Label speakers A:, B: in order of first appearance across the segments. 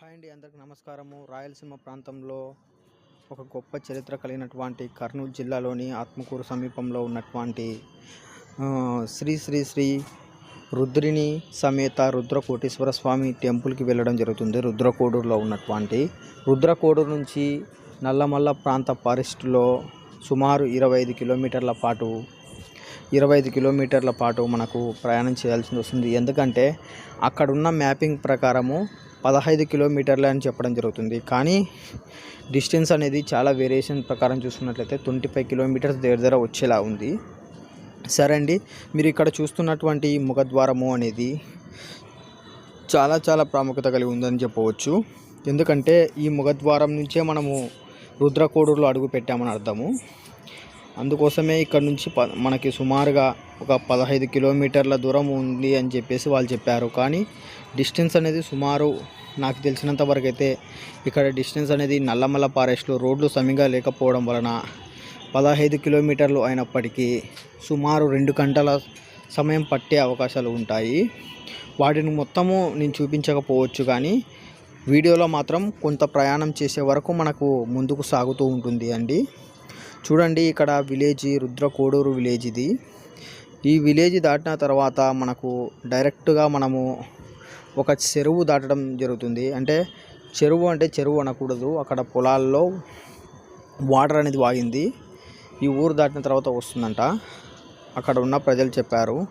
A: Hi అండి అందరికి నమస్కారము. రాయలసీమ ప్రాంతంలో ఒక గొప్ప చరిత్ర కలిగినటువంటి కర్నూలు జిల్లాలోని ఆత్మకూరు సమీపంలో ఉన్నటువంటి శ్రీ శ్రీ శ్రీ రుద్రిని సమేత రుద్రకోటేశ్వర స్వామి టెంపుల్కి వెళ్ళడం జరుగుతుంది. రుద్రకోడూరులో ఉన్నటువంటి రుద్రకోడూరు నుంచి నల్లమల్ల ప్రాంత ఫారెస్ట్లో సుమారు ఇరవై ఐదు కిలోమీటర్ల పాటు ఇరవై ఐదు కిలోమీటర్ల పాటు మనకు ప్రయాణం చేయాల్సి వస్తుంది. ఎందుకంటే అక్కడున్న మ్యాపింగ్ ప్రకారము పదహైదు కిలోమీటర్లు అని చెప్పడం జరుగుతుంది. కానీ డిస్టెన్స్ అనేది చాలా వేరియేషన్ ప్రకారం చూసుకున్నట్లయితే ట్వంటీ ఫైవ్ కిలోమీటర్స్ దగ్గర దగ్గర వచ్చేలా ఉంది. సరే అండి మీరు ఇక్కడ చూస్తున్నటువంటి ఈ ముఖద్వారము అనేది చాలా చాలా ప్రాముఖ్యత కలిగి ఉందని చెప్పవచ్చు. ఎందుకంటే ఈ ముఖద్వారం నుంచే మనము రుద్రకోడూరులో అడుగు పెట్టామని అర్థము. అందుకోసమే ఇక్కడ నుంచి ప మనకి సుమారుగా ఒక పదహైదు కిలోమీటర్ల దూరం ఉంది అని చెప్పేసి వాళ్ళు చెప్పారు. కానీ డిస్టెన్స్ అనేది సుమారు నాకు తెలిసినంత వరకు అయితే ఇక్కడ డిస్టెన్స్ అనేది నల్లమల్ల ఫారెస్ట్లో రోడ్లు సమిగా లేకపోవడం వలన పదహైదు కిలోమీటర్లు అయినప్పటికీ సుమారు రెండు గంటల సమయం పట్టే అవకాశాలు ఉంటాయి. వాటిని మొత్తము నేను చూపించకపోవచ్చు కానీ వీడియోలో మాత్రం కొంత ప్రయాణం చేసే వరకు మనకు ముందుకు సాగుతూ ఉంటుంది అండి. చూడండి ఇక్కడ విలేజ్ రుద్రకోడూరు విలేజ్ ఇది ఈ విలేజ్ దాటిన తర్వాత మనకు డైరెక్ట్గా మనము ఒక చెరువు దాటడం జరుగుతుంది. అంటే చెరువు అంటే చెరువు అనకూడదు. అక్కడ పొలాల్లో వాటర్ అనేది వాగింది. ఈ ఊరు దాటిన తర్వాత వస్తుందంట. అక్కడ ఉన్న ప్రజలు చెప్పారు.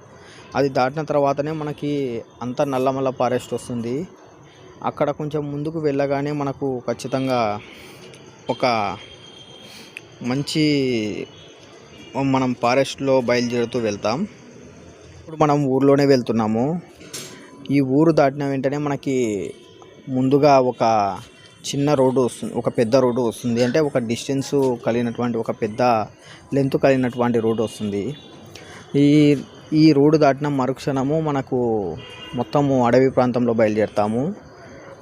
A: అది దాటిన తర్వాతనే మనకి అంత నల్లమల్ల ఫారెస్ట్ వస్తుంది. అక్కడ కొంచెం ముందుకు వెళ్ళగానే మనకు ఖచ్చితంగా ఒక మంచి మనం ఫారెస్ట్లో బయలుదేరుతూ వెళ్తాం. ఇప్పుడు మనం ఊర్లోనే వెళ్తున్నాము. ఈ ఊరు దాటిన వెంటనే మనకి ముందుగా ఒక చిన్న రోడ్డు వస్తుంది ఒక పెద్ద రోడ్డు వస్తుంది. అంటే ఒక డిస్టెన్స్ కలిగినటువంటి ఒక పెద్ద లెంత్ కలిగినటువంటి రోడ్డు వస్తుంది. ఈ ఈ రోడ్డు దాటిన మరుక్షణము మనకు మొత్తము అడవి ప్రాంతంలో బయలుదేరుతాము.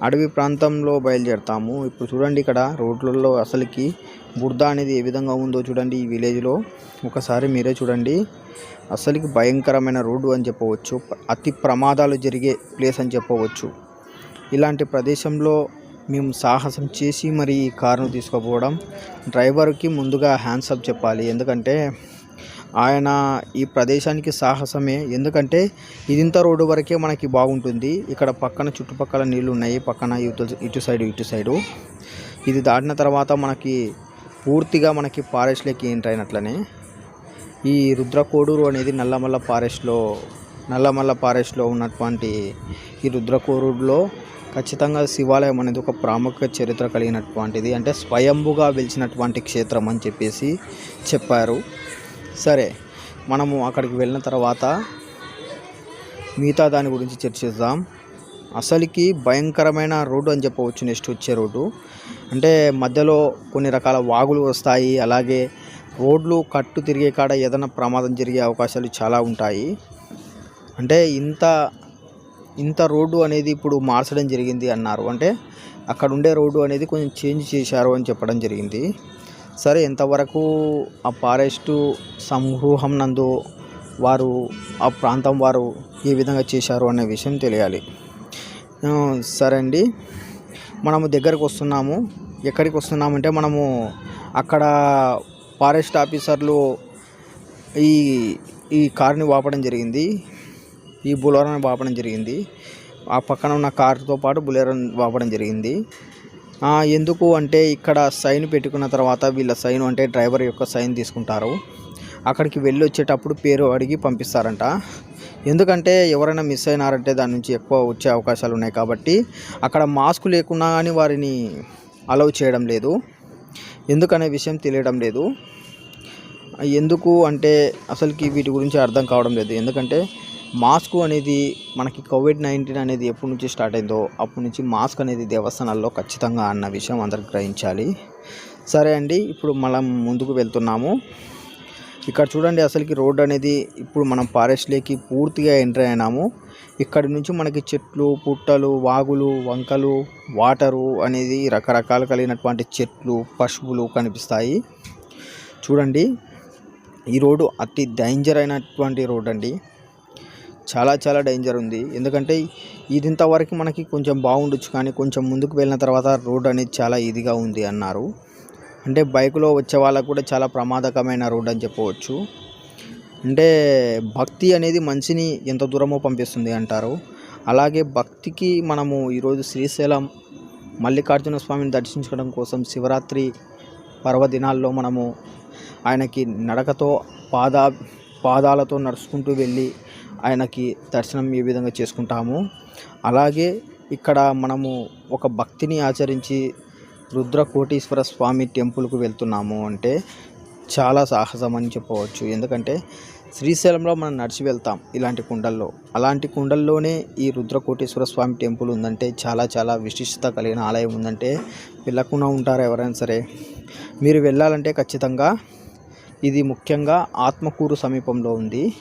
A: అడవి ప్రాంతంలో బయలుదేరుతాము. ఇప్పుడు చూడండి ఇక్కడ రోడ్లలో అసలుకి బురద అనేది ఏ విధంగా ఉందో చూడండి ఈ విలేజ్లో. ఒకసారి మీరే చూడండి. అసలుకి భయంకరమైన రోడ్డు అని చెప్పవచ్చు అతి ప్రమాదాలు జరిగే ప్లేస్ అని చెప్పవచ్చు. ఇలాంటి ప్రదేశంలో మేము సాహసం చేసి మరి ఈ కారును తీసుకుపోవడం డ్రైవర్కి ముందుగా హ్యాండ్స్ అప్ చెప్పాలి. ఎందుకంటే ఆయన ఈ ప్రదేశానికి సాహసమే. ఎందుకంటే ఇదింత రోడ్డు వరకే మనకి బాగుంటుంది. ఇక్కడ పక్కన చుట్టుపక్కల నీళ్ళు ఉన్నాయి. పక్కన ఇటు ఇటు సైడు ఇటు సైడు. ఇది దాటిన తర్వాత మనకి పూర్తిగా మనకి ఫారెస్ట్లోకి ఎంటర్ అయినట్లనే. ఈ రుద్రకోడూరు అనేది నల్లమల్ల ఫారెస్ట్లో నల్లమల్ల ఫారెస్ట్లో ఉన్నటువంటి ఈ రుద్రకోడూరులో ఖచ్చితంగా శివాలయం అనేది ఒక ప్రాముఖ్య చరిత్ర కలిగినటువంటిది. అంటే స్వయంభుగా వెలిచినటువంటి క్షేత్రం అని చెప్పేసి చెప్పారు. సరే మనము అక్కడికి వెళ్ళిన తర్వాత మిగతా దాని గురించి చర్చిద్దాం అసలుకి భయంకరమైన రోడ్డు అని చెప్పవచ్చు నెక్స్ట్ వచ్చే రోడ్డు. అంటే మధ్యలో కొన్ని రకాల వాగులు వస్తాయి అలాగే రోడ్లు కట్టు తిరిగే కాడ ఏదైనా ప్రమాదం జరిగే అవకాశాలు చాలా ఉంటాయి. అంటే ఇంత ఇంత రోడ్డు అనేది ఇప్పుడు మార్చడం జరిగింది అన్నారు. అంటే అక్కడ ఉండే రోడ్డు అనేది కొంచెం చేంజ్ చేశారు అని చెప్పడం జరిగింది. సరే ఎంతవరకు ఆ ఫారెస్టు సమూహం నందు వారు ఆ ప్రాంతం వారు ఏ విధంగా చేశారు అనే విషయం తెలియాలి. సరే అండి. మనము దగ్గరకు వస్తున్నాము. ఎక్కడికి వస్తున్నామంటే మనము అక్కడ ఫారెస్ట్ ఆఫీసర్లు ఈ ఈ కార్ని వాపడం జరిగింది. ఈ బులోరాని వాపడం జరిగింది. ఆ పక్కన ఉన్న కార్తో పాటు బులేరో వాపడం జరిగింది. ఎందుకు అంటే ఇక్కడ సైన్ పెట్టుకున్న తర్వాత వీళ్ళ సైన్ అంటే డ్రైవర్ యొక్క సైన్ తీసుకుంటారు. అక్కడికి వెళ్ళి వచ్చేటప్పుడు పేరు అడిగి పంపిస్తారంట. ఎందుకంటే ఎవరైనా మిస్ అయినారంటే దాని నుంచి ఎక్కువ వచ్చే అవకాశాలు ఉన్నాయి కాబట్టి అక్కడ మాస్క్ లేకున్నా కానీ వారిని అలౌ చేయడం లేదు. ఎందుకనే విషయం తెలియడం లేదు. ఎందుకు అంటే అసలుకి వీటి గురించి అర్థం కావడం లేదు. ఎందుకంటే మాస్క్ అనేది మనకి కోవిడ్ నైన్టీన్ అనేది ఎప్పటి నుంచి స్టార్ట్ అయిందో అప్పటి నుంచి మాస్క్ అనేది దేవస్థానాల్లో ఖచ్చితంగా అన్న విషయం అందరికి గ్రహించాలి. సరే అండి ఇప్పుడు మనం ముందుకు వెళ్తున్నాము. ఇక్కడ చూడండి అసలుకి రోడ్ అనేది ఇప్పుడు మనం ఫారెస్ట్లోకి పూర్తిగా ఎంటర్ అయినాము. ఇక్కడి నుంచి మనకి చెట్లు పుట్టలు వాగులు వంకలు వాటరు అనేది రకరకాలు కలిగినటువంటి చెట్లు పశువులు కనిపిస్తాయి. చూడండి ఈ రోడ్డు అతి డేంజర్ అయినటువంటి రోడ్ అండి. చాలా చాలా డేంజర్ ఉంది. ఎందుకంటే ఇది ఇంతవరకు మనకి కొంచెం బాగుండొచ్చు కానీ కొంచెం ముందుకు వెళ్ళిన తర్వాత రోడ్ అనేది చాలా ఇదిగా ఉంది అన్నారు. అంటే బైకులో వచ్చే వాళ్ళకు కూడా చాలా ప్రమాదకరమైన రోడ్ అని చెప్పవచ్చు. అంటే భక్తి అనేది మనిషిని ఎంత దూరమో పంపిస్తుంది అంటారు. అలాగే భక్తికి మనము ఈరోజు శ్రీశైలం మల్లికార్జున స్వామిని దర్శించడం కోసం శివరాత్రి పర్వదినాల్లో మనము ఆయనకి నడకతో పాద పాదాలతో నడుచుకుంటూ వెళ్ళి ఆయనకి దర్శనం ఈ విధంగా చేసుకుంటాము. అలాగే ఇక్కడ మనము ఒక భక్తిని ఆచరించి రుద్రకోటీశ్వర స్వామి టెంపుల్కు వెళ్తున్నాము అంటే చాలా సాహసం అని చెప్పవచ్చు. ఎందుకంటే శ్రీశైలంలో మనం నడిచి వెళ్తాం ఇలాంటి కుండల్లో. అలాంటి కుండల్లోనే ఈ రుద్రకోటేశ్వర స్వామి టెంపుల్ ఉందంటే చాలా చాలా విశిష్టత కలిగిన ఆలయం ఉందంటే వెళ్ళకుండా ఉంటారు ఎవరైనా సరే? మీరు వెళ్ళాలంటే ఖచ్చితంగా ఇది ముఖ్యంగా ఆత్మకూరు సమీపంలో ఉంది.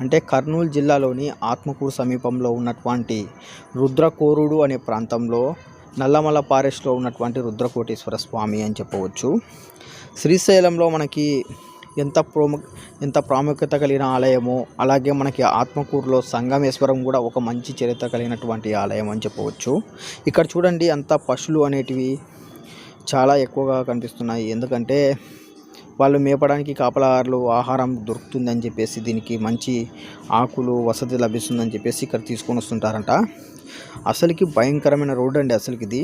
A: అంటే కర్నూలు జిల్లాలోని ఆత్మకూరు సమీపంలో ఉన్నటువంటి రుద్రకోరుడు అనే ప్రాంతంలో నల్లమల ఫారెస్ట్లో ఉన్నటువంటి రుద్రకోటేశ్వర స్వామి అని చెప్పవచ్చు. శ్రీశైలంలో మనకి ఎంత ప్రోము ఎంత ప్రాముఖ్యత కలిగిన ఆలయమో అలాగే మనకి ఆత్మకూరులో సంగమేశ్వరం కూడా ఒక మంచి చరిత్ర కలిగినటువంటి ఆలయం అని చెప్పవచ్చు. ఇక్కడ చూడండి అంత పశువులు అనేటివి చాలా ఎక్కువగా కనిపిస్తున్నాయి. ఎందుకంటే వాళ్ళు మేపడానికి కాపలాదారులు ఆహారం దొరుకుతుందని చెప్పేసి దీనికి మంచి ఆకులు వసతి లభిస్తుందని చెప్పేసి ఇక్కడ తీసుకొని వస్తుంటారంట. అసలుకి భయంకరమైన రోడ్డు అండి అసలుకి ఇది.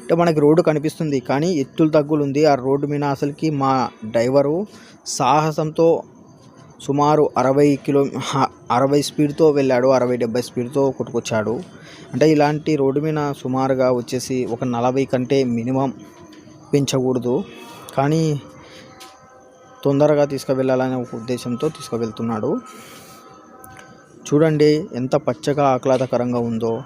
A: అంటే మనకి రోడ్డు కనిపిస్తుంది కానీ ఎత్తులు తగ్గులు ఉంది ఆ రోడ్డు మీద అసలుకి మా డ్రైవరు సాహసంతో సుమారు అరవై కిలో హ- అరవై స్పీడ్తో వెళ్ళాడు అరవై డెబ్బై స్పీడ్తో కొట్టుకొచ్చాడు. అంటే ఇలాంటి రోడ్డు మీద సుమారుగా వచ్చేసి ఒక నలభై కంటే మినిమం పెంచకూడదు. కానీ తొందరగా తీసుకువెళ్ళాలనే ఒక ఉద్దేశంతో తీసుకువెళ్తున్నాడు. చూడండి ఎంత పచ్చగా ఆహ్లాదకరంగా ఉందో.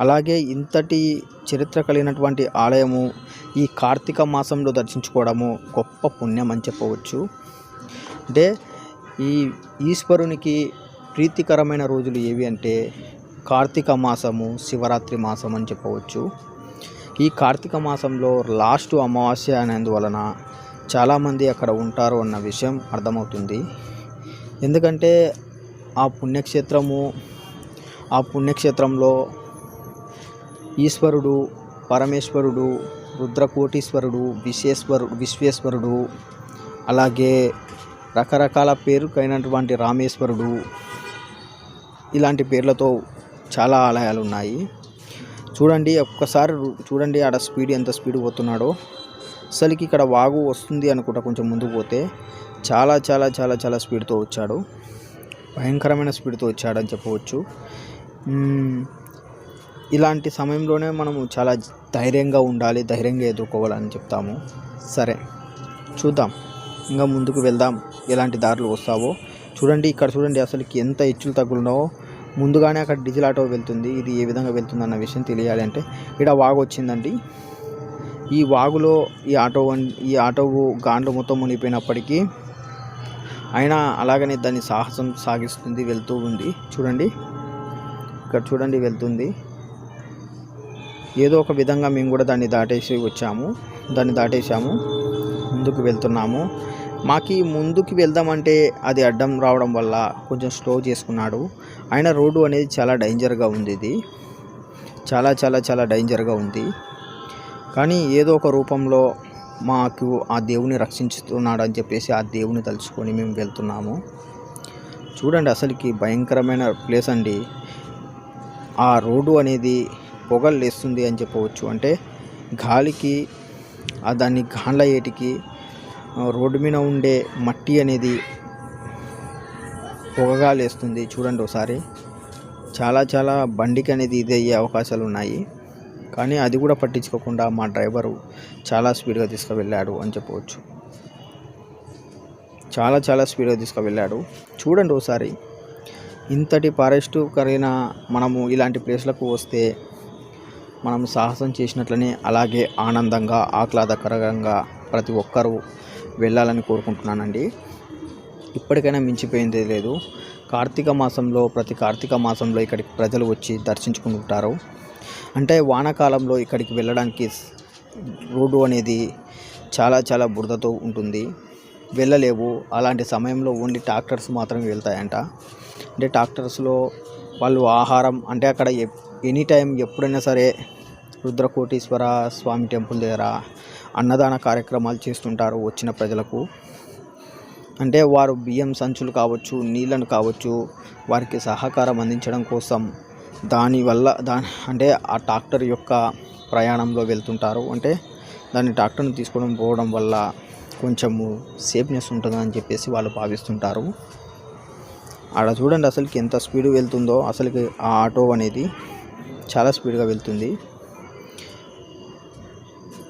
A: అలాగే ఇంతటి చరిత్ర కలిగినటువంటి ఆలయము ఈ కార్తీక మాసంలో దర్శించుకోవడము గొప్ప పుణ్యం అని చెప్పవచ్చు. అంటే ఈ ఈశ్వరునికి ప్రీతికరమైన రోజులు ఏవి అంటే కార్తీక మాసము శివరాత్రి మాసం అని చెప్పవచ్చు. ఈ కార్తీక మాసంలో లాస్ట్ అమావాస్య అనేందువలన చాలామంది అక్కడ ఉంటారు అన్న విషయం అర్థమవుతుంది. ఎందుకంటే ఆ పుణ్యక్షేత్రము ఆ పుణ్యక్షేత్రంలో ఈశ్వరుడు పరమేశ్వరుడు రుద్రకోటీశ్వరుడు విశ్వేశ్వరుడు విశ్వేశ్వరుడు అలాగే రకరకాల పేరుకైనటువంటి రామేశ్వరుడు ఇలాంటి పేర్లతో చాలా ఆలయాలు ఉన్నాయి చూడండి ఒక్కసారి చూడండి ఆడ స్పీడ్ ఎంత స్పీడ్ పోతున్నాడో. అసలుకి ఇక్కడ వాగు వస్తుంది అనుకుంటా కొంచెం ముందుకు పోతే. చాలా చాలా చాలా చాలా స్పీడ్తో వచ్చాడు. భయంకరమైన స్పీడ్తో వచ్చాడని చెప్పవచ్చు. ఇలాంటి సమయంలోనే మనము చాలా ధైర్యంగా ఉండాలి ధైర్యంగా ఎదుర్కోవాలని చెప్తాము. సరే చూద్దాం. ఇంకా ముందుకు వెళ్దాం. ఎలాంటి దారులు వస్తావో. చూడండి ఇక్కడ చూడండి అసలుకి ఎంత హెచ్చులు తగ్గులున్నావో. ముందుగానే అక్కడ డీజిల్ ఆటో వెళ్తుంది. ఇది ఏ విధంగా వెళ్తుంది అన్న విషయం తెలియాలి అంటే ఇక్కడ వాగు వచ్చిందండి. ఈ వాగులో ఈ ఆటో ఈ ఆటో గాండ్లు మొత్తం మునిగిపోయినప్పటికీ అయినా అలాగనే దాన్ని సాహసం సాగిస్తుంది వెళ్తూ ఉంది. చూడండి. ఇక్కడ చూడండి వెళ్తుంది. ఏదో ఒక విధంగా మేము కూడా దాన్ని దాటేసి వచ్చాము. దాన్ని దాటేసాము ముందుకు వెళ్తున్నాము. మాకి ముందుకు వెళ్దామంటే అది అడ్డం రావడం వల్ల కొంచెం స్లో చేసుకున్నాడు. అయినా రోడ్డు అనేది చాలా డేంజర్గా ఉంది ఇది. చాలా చాలా చాలా డేంజర్గా ఉంది. కానీ ఏదో ఒక రూపంలో మాకు ఆ దేవుని రక్షించుతున్నాడు అని చెప్పేసి ఆ దేవుని తలుచుకొని మేము వెళ్తున్నాము. చూడండి అసలుకి భయంకరమైన ప్లేస్ అండి. ఆ రోడ్డు అనేది పొగలు లేస్తుంది అని చెప్పవచ్చు. అంటే గాలికి ఆ దాన్ని గాండ్ల ఏటికి రోడ్డు మీద ఉండే మట్టి అనేది పొగగా లేస్తుంది చూడండి ఒకసారి. చాలా చాలా బండికి అనేది ఇది అయ్యే అవకాశాలు ఉన్నాయి. కానీ అది కూడా పట్టించుకోకుండా మా డ్రైవరు చాలా స్పీడ్గా తీసుకువెళ్ళాడు అని చెప్పవచ్చు. చాలా చాలా స్పీడ్గా తీసుకువెళ్ళాడు. చూడండి ఒకసారి. ఇంతటి ఫారెస్ట్ కలిగిన మనము ఇలాంటి ప్లేస్లకు వస్తే మనం సాహసం చేసినట్లనే అలాగే ఆనందంగా ఆహ్లాదకరంగా ప్రతి ఒక్కరూ వెళ్ళాలని కోరుకుంటున్నానండి. ఇప్పటికైనా మించిపోయింది లేదు. కార్తీక మాసంలో ప్రతి కార్తీక మాసంలో ఇక్కడికి ప్రజలు వచ్చి దర్శించుకుంటుంటారు. అంటే వానాకాలంలో ఇక్కడికి వెళ్ళడానికి రోడ్డు అనేది చాలా చాలా బురదతో ఉంటుంది. వెళ్ళలేవు. అలాంటి సమయంలో ఓన్లీ ట్రాక్టర్స్ మాత్రమే వెళ్తాయంట. అంటే ట్రాక్టర్స్లో వాళ్ళు ఆహారం అంటే అక్కడ ఎనీ టైం ఎప్పుడైనా సరే రుద్రకోటీశ్వర స్వామి టెంపుల్ దగ్గర అన్నదాన కార్యక్రమాలు చేస్తుంటారు వచ్చిన ప్రజలకు. అంటే వారు బియ్యం సంచులు కావచ్చు నీళ్ళను కావచ్చు వారికి సహకారం అందించడం కోసం దానివల్ల దా అంటే ఆ ట్రాక్టర్ యొక్క ప్రయాణంలో వెళ్తుంటారు. అంటే దాన్ని ట్రాక్టర్ని తీసుకోవడం పోవడం వల్ల కొంచెము సేఫ్నెస్ ఉంటుందని చెప్పేసి వాళ్ళు భావిస్తుంటారు. ఆడ చూడండి అసలుకి ఎంత స్పీడ్ వెళ్తుందో. అసలుకి ఆ ఆటో అనేది చాలా స్పీడ్గా వెళ్తుంది.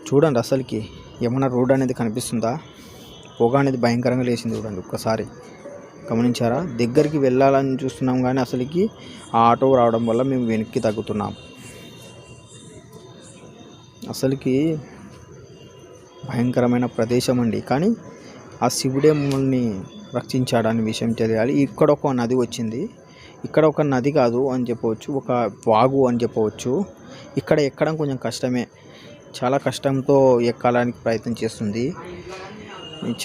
A: చూడండి అసలుకి ఏమన్నా రోడ్ అనేది కనిపిస్తుందా? పొగ అనేది భయంకరంగా లేచింది చూడండి ఒక్కసారి. గమనించారా? దగ్గరికి వెళ్ళాలని చూస్తున్నాం కానీ అసలుకి ఆ ఆటో రావడం వల్ల మేము వెనక్కి తగ్గుతున్నాం. అసలుకి భయంకరమైన ప్రదేశం అండి. కానీ ఆ శివుడే మమ్మల్ని రక్షించాడని విషయం తెలియాలి. ఇక్కడ ఒక నది వచ్చింది. ఇక్కడ ఒక నది కాదు అని చెప్పవచ్చు ఒక వాగు అని చెప్పవచ్చు. ఇక్కడ ఎక్కడం కొంచెం కష్టమే. చాలా కష్టంతో ఎక్కడానికి ప్రయత్నం చేస్తుంది.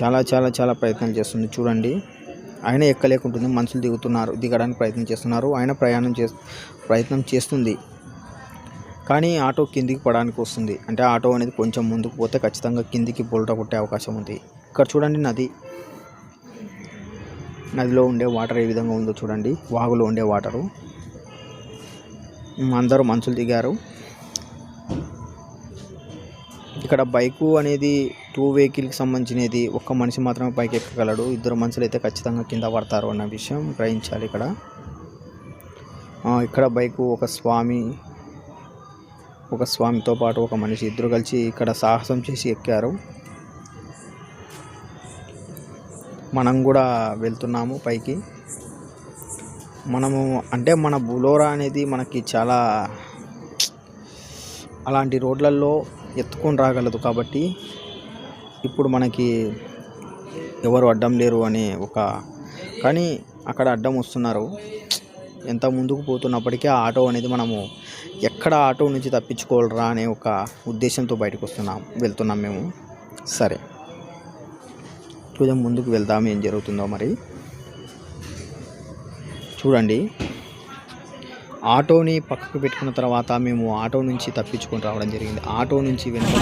A: చాలా చాలా చాలా ప్రయత్నం చేస్తుంది. చూడండి. ఆయన ఎక్కలేకుంటుంది. మనుషులు దిగుతున్నారు దిగడానికి ప్రయత్నం చేస్తున్నారు. ఆయన ప్రయాణం చే ప్రయత్నం చేస్తుంది. కానీ ఆటో కిందికి పడడానికి వస్తుంది. అంటే ఆటో అనేది కొంచెం ముందుకు పోతే ఖచ్చితంగా కిందికి బొల్ట కొట్టే అవకాశం ఉంది. ఇక్కడ చూడండి నది. నదిలో ఉండే వాటర్ ఏ విధంగా ఉందో చూడండి. వాగులో ఉండే వాటరు. అందరూ మనుషులు దిగారు. ఇక్కడ బైకు అనేది టూ వెహికల్కి సంబంధించినది. ఒక్క మనిషి మాత్రమే పైకి ఎక్కగలడు. ఇద్దరు మనుషులు అయితే ఖచ్చితంగా కింద పడతారు అన్న విషయం గ్రహించాలి ఇక్కడ. ఇక్కడ బైకు ఒక స్వామి ఒక స్వామితో పాటు ఒక మనిషి ఇద్దరు కలిసి ఇక్కడ సాహసం చేసి ఎక్కారు. మనం కూడా వెళ్తున్నాము పైకి. మనము అంటే మన బులోరా అనేది మనకి చాలా అలాంటి రోడ్లలో ఎత్తుకొని రాగలదు కాబట్టి ఇప్పుడు మనకి ఎవరు అడ్డం లేరు అనే ఒక కానీ అక్కడ అడ్డం వస్తున్నారు. ఎంత ముందుకు పోతున్నప్పటికీ ఆ ఆటో అనేది మనము ఎక్కడ ఆటో నుంచి తప్పించుకోవాలరా అనే ఒక ఉద్దేశంతో బయటకు వస్తున్నాం వెళ్తున్నాం మేము. సరే. కొంచెం ముందుకు వెళ్దాం ఏం జరుగుతుందో మరి. చూడండి. ఆటోని పక్కకు పెట్టుకున్న తర్వాత మేము ఆటో నుంచి తప్పించుకొని రావడం జరిగింది. ఆటో నుంచి వెనుక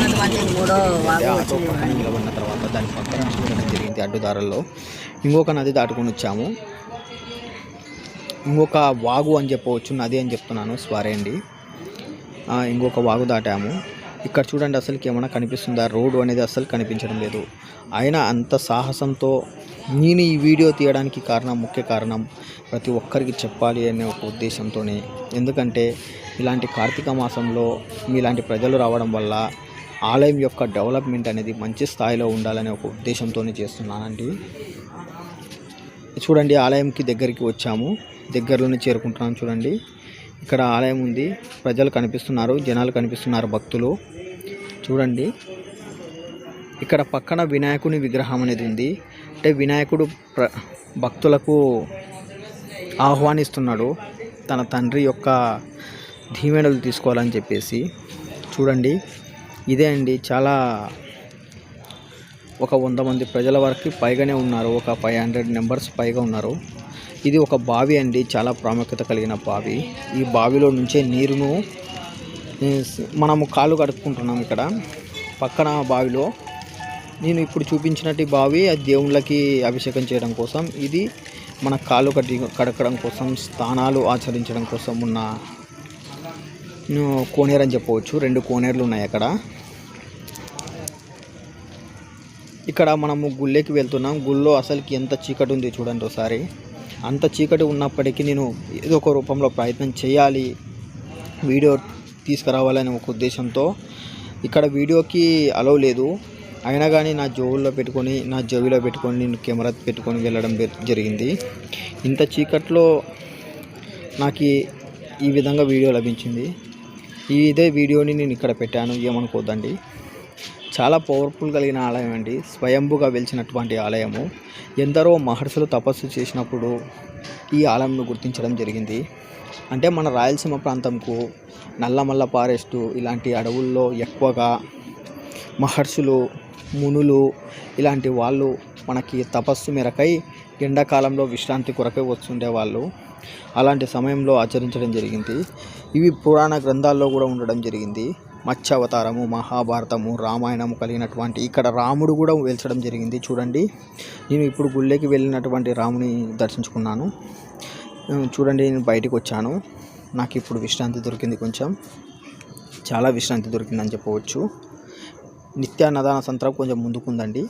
A: ఆటో పక్కన నిలబడిన తర్వాత దాని పక్కన చూడడం జరిగింది అడ్డుదారుల్లో. ఇంకొక నది దాటుకొని వచ్చాము. ఇంకొక వాగు అని చెప్పవచ్చు నది అని చెప్తున్నాను సారీ అండి ఇంకొక వాగు దాటాము. ఇక్కడ చూడండి అసలుకి ఏమైనా కనిపిస్తుందా? రోడ్డు అనేది అస్సలు కనిపించడం లేదు. అయినా అంత సాహసంతో నేను ఈ వీడియో తీయడానికి కారణం ముఖ్య కారణం ప్రతి ఒక్కరికి చెప్పాలి అనే ఒక ఉద్దేశంతోనే. ఎందుకంటే ఇలాంటి కార్తీక మాసంలో మీలాంటి ప్రజలు రావడం వల్ల ఆలయం యొక్క డెవలప్మెంట్ అనేది మంచి స్థాయిలో ఉండాలనే ఒక ఉద్దేశంతోనే చేస్తున్నానండి. చూడండి ఆలయంకి దగ్గరికి వచ్చాము. దగ్గరలోనే చేరుకుంటున్నాను చూడండి. ఇక్కడ ఆలయం ఉంది. ప్రజలు కనిపిస్తున్నారు జనాలు కనిపిస్తున్నారు భక్తులు. చూడండి. ఇక్కడ పక్కన వినాయకుని విగ్రహం అనేది ఉంది. అంటే వినాయకుడు ప్ర భక్తులకు ఆహ్వానిస్తున్నాడు తన తండ్రి యొక్క దీవెనలు తీసుకోవాలని చెప్పేసి. చూడండి ఇదే అండి. చాలా ఒక వంద మంది ప్రజల వరకు పైగానే ఉన్నారు. ఒక ఫైవ్ హండ్రెడ్ నెంబర్స్ పైగా ఉన్నారు. ఇది ఒక బావి అండి. చాలా ప్రాముఖ్యత కలిగిన బావి. ఈ బావిలో నుంచే నీరును మనము కాళ్ళు కడుక్కుంటున్నాం ఇక్కడ. పక్కన బావిలో. నేను ఇప్పుడు చూపించినట్టు ఈ బావి ఆ దేవుళ్ళకి అభిషేకం చేయడం కోసం. ఇది మన కాళ్ళు కట్టి కడకడం కోసం స్థానాలు ఆచరించడం కోసం ఉన్న కోనేరు అని చెప్పవచ్చు. రెండు కోనేరులు ఉన్నాయి అక్కడ. ఇక్కడ మనము గుళ్ళేకి వెళ్తున్నాం. గుళ్ళో అసలుకి ఎంత చీకటి ఉంది చూడండి ఒకసారి. అంత చీకటి ఉన్నప్పటికీ నేను ఏదో ఒక రూపంలో ప్రయత్నం చేయాలి. వీడియో తీసుకురావాలనే ఒక ఉద్దేశంతో. ఇక్కడ వీడియోకి అలవ్ లేదు. అయినా కానీ నా జోబుల్లో పెట్టుకొని నా జోబిలో పెట్టుకొని నేను కెమెరా పెట్టుకొని వెళ్ళడం జరిగింది. ఇంత చీకట్లో నాకు ఈ- ఈ విధంగా వీడియో లభించింది. ఈ ఇదే వీడియోని నేను ఇక్కడ పెట్టాను ఏమనుకోద్దండి. చాలా పవర్ఫుల్ కలిగిన ఆలయం అండి. స్వయంభుగా వెలిచినటువంటి ఆలయము. ఎందరో మహర్షులు తపస్సు చేసినప్పుడు ఈ ఆలయంను గుర్తించడం జరిగింది. అంటే మన రాయలసీమ ప్రాంతంకు నల్లమల్ల ఫారెస్టు ఇలాంటి అడవుల్లో ఎక్కువగా మహర్షులు మునులు ఇలాంటి వాళ్ళు మనకి తపస్సు మేరకై ఎండాకాలంలో విశ్రాంతి కొరకై వస్తుండే వాళ్ళు అలాంటి సమయంలో ఆచరించడం జరిగింది. ఇవి పురాణ గ్రంథాల్లో కూడా ఉండడం జరిగింది. మత్స్యావతారము మహాభారతము రామాయణము కలిగినటువంటి ఇక్కడ రాముడు కూడా వెలిచడం జరిగింది. చూడండి నేను ఇప్పుడు గుళ్ళకి వెళ్ళినటువంటి రాముని దర్శించుకున్నాను. చూడండి నేను బయటికి వచ్చాను. నాకు ఇప్పుడు విశ్రాంతి దొరికింది కొంచెం. చాలా విశ్రాంతి దొరికిందని చెప్పవచ్చు. నిత్యాన్నదాన సంతరం కొంచెం ముందుకుందండి.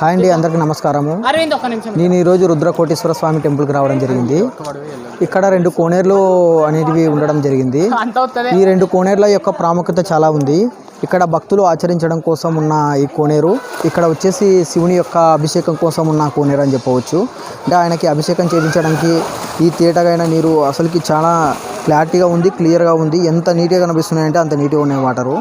A: హాయ్ అండి అందరికీ నమస్కారము. నేను ఈరోజు రుద్రకోటేశ్వర స్వామి టెంపుల్కి రావడం జరిగింది. ఇక్కడ రెండు కోనేరులు అనేటివి ఉండడం జరిగింది. ఈ రెండు కోనేరుల యొక్క ప్రాముఖ్యత చాలా ఉంది. ఇక్కడ భక్తులు ఆచరించడం కోసం ఉన్న ఈ కోనేరు. ఇక్కడ వచ్చేసి శివుని యొక్క అభిషేకం కోసం ఉన్న కోనేరు అని చెప్పవచ్చు. అంటే ఆయనకి అభిషేకం చేయించడానికి ఈ తేటగైన నీరు అసలుకి చాలా క్లారిటీగా ఉంది క్లియర్గా ఉంది. ఎంత నీట్గా కనిపిస్తున్నాయంటే అంత నీట్గా ఉన్నాయి వాటరు.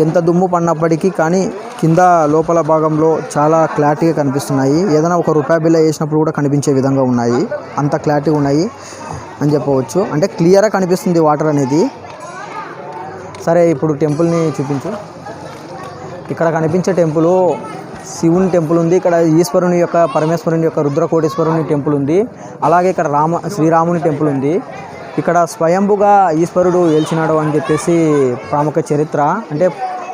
A: ఎంత దుమ్ము పడినప్పటికీ కానీ కింద లోపల భాగంలో చాలా క్లారిటీగా కనిపిస్తున్నాయి. ఏదైనా ఒక రూపాయి బిల్ల వేసినప్పుడు కూడా కనిపించే విధంగా ఉన్నాయి. అంత క్లారిటీగా ఉన్నాయి అని చెప్పవచ్చు. అంటే క్లియర్గా కనిపిస్తుంది వాటర్ అనేది. సరే ఇప్పుడు టెంపుల్ని చూపించు. ఇక్కడ కనిపించే టెంపుల్ శివుని టెంపుల్ ఉంది. ఇక్కడ ఈశ్వరుని యొక్క పరమేశ్వరుని యొక్క రుద్రకోటేశ్వరుని టెంపుల్ ఉంది. అలాగే ఇక్కడ రామ శ్రీరాముని టెంపుల్ ఉంది. ఇక్కడ స్వయంభుగా ఈశ్వరుడు ఏల్చినాడు అని చెప్పేసి ప్రముఖ చరిత్ర. అంటే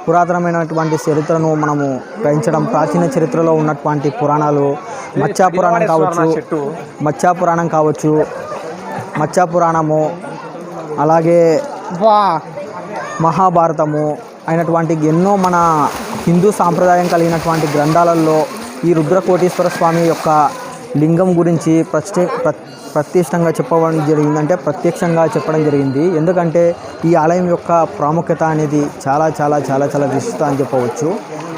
A: పురాతనమైనటువంటి చరిత్రను మనము గ్రహించడం ప్రాచీన చరిత్రలో ఉన్నటువంటి పురాణాలు మత్స్యా పురాణం కావచ్చు మత్స్యా పురాణం కావచ్చు మత్స్యా పురాణము అలాగే
B: వా
A: మహాభారతము అయినటువంటి ఎన్నో మన హిందూ సాంప్రదాయం కలిగినటువంటి గ్రంథాలలో ఈ రుద్రకోటీశ్వర స్వామి యొక్క లింగం గురించి ప్రత్యే ప్ర- ప్రత్యక్షంగా చెప్పడం జరిగింది అంటే ప్రత్యక్షంగా చెప్పడం జరిగింది. ఎందుకంటే ఈ ఆలయం యొక్క ప్రాముఖ్యత అనేది చాలా చాలా చాలా చాలా విశిష్ట అని చెప్పవచ్చు.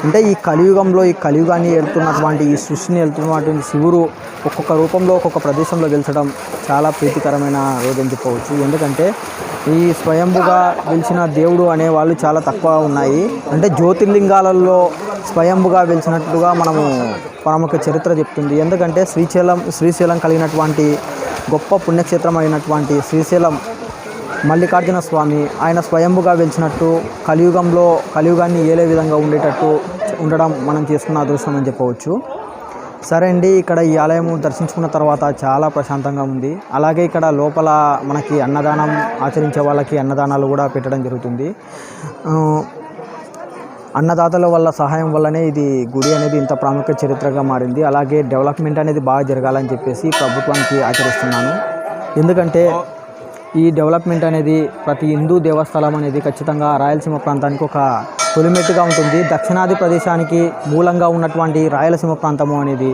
A: అంటే ఈ కలియుగంలో ఈ కలియుగాన్ని వెళ్తున్నటువంటి ఈ సృష్టిని వెళ్తున్నటువంటి శివుడు ఒక్కొక్క రూపంలో ఒక్కొక్క ప్రదేశంలో గెలిచడం చాలా ప్రీతికరమైన రోజు అని చెప్పవచ్చు. ఎందుకంటే ఈ స్వయంభుగా వెలిచిన దేవుడు అనే వాళ్ళు చాలా తక్కువ ఉన్నాయి. అంటే జ్యోతిర్లింగాలలో స్వయంభుగా వెలిచినట్టుగా మనము ప్రాముఖ్య చరిత్ర చెప్తుంది. ఎందుకంటే శ్రీశైలం శ్రీశైలం కలిగినటువంటి గొప్ప పుణ్యక్షేత్రం అయినటువంటి శ్రీశైలం మల్లికార్జున స్వామి ఆయన స్వయంభుగా వెలిచినట్టు కలియుగంలో కలియుగాన్ని ఏలే విధంగా ఉండేటట్టు ఉండడం మనం చేసుకున్న అదృష్టం అని చెప్పవచ్చు. సరే అండి ఇక్కడ ఈ ఆలయము దర్శించుకున్న తర్వాత చాలా ప్రశాంతంగా ఉంది. అలాగే ఇక్కడ లోపల మనకి అన్నదానం ఆచరించే వాళ్ళకి అన్నదానాలు కూడా పెట్టడం జరుగుతుంది. అన్నదాతల వల్ల సహాయం వల్లనే ఇది గుడి అనేది ఇంత ప్రాముఖ్య చరిత్రగా మారింది. అలాగే డెవలప్మెంట్ అనేది బాగా జరగాలని చెప్పేసి ప్రభుత్వానికి ఆచరిస్తున్నాను. ఎందుకంటే ఈ డెవలప్మెంట్ అనేది ప్రతి హిందూ దేవస్థలం అనేది ఖచ్చితంగా రాయలసీమ ప్రాంతానికి ఒక తొలిమెట్టుగా ఉంటుంది. దక్షిణాది ప్రదేశానికి మూలంగా ఉన్నటువంటి రాయలసీమ ప్రాంతము అనేది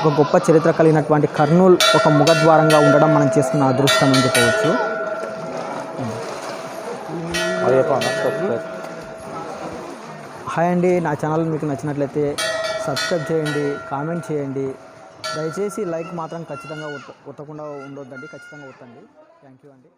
A: ఒక గొప్ప చరిత్ర కలిగినటువంటి కర్నూలు ఒక ముఖద్వారంగా ఉండడం మనం చేస్తున్న అదృష్టం అని చెప్పవచ్చు. హాయ్ అండి. నా ఛానల్ మీకు నచ్చినట్లయితే సబ్స్క్రైబ్ చేయండి కామెంట్ చేయండి. దయచేసి లైక్ మాత్రం ఖచ్చితంగా కొట్టకుండా ఒత్తకుండా ఉండొద్దండి. ఖచ్చితంగా ఒత్తండి థ్యాంక్ యూ అండి.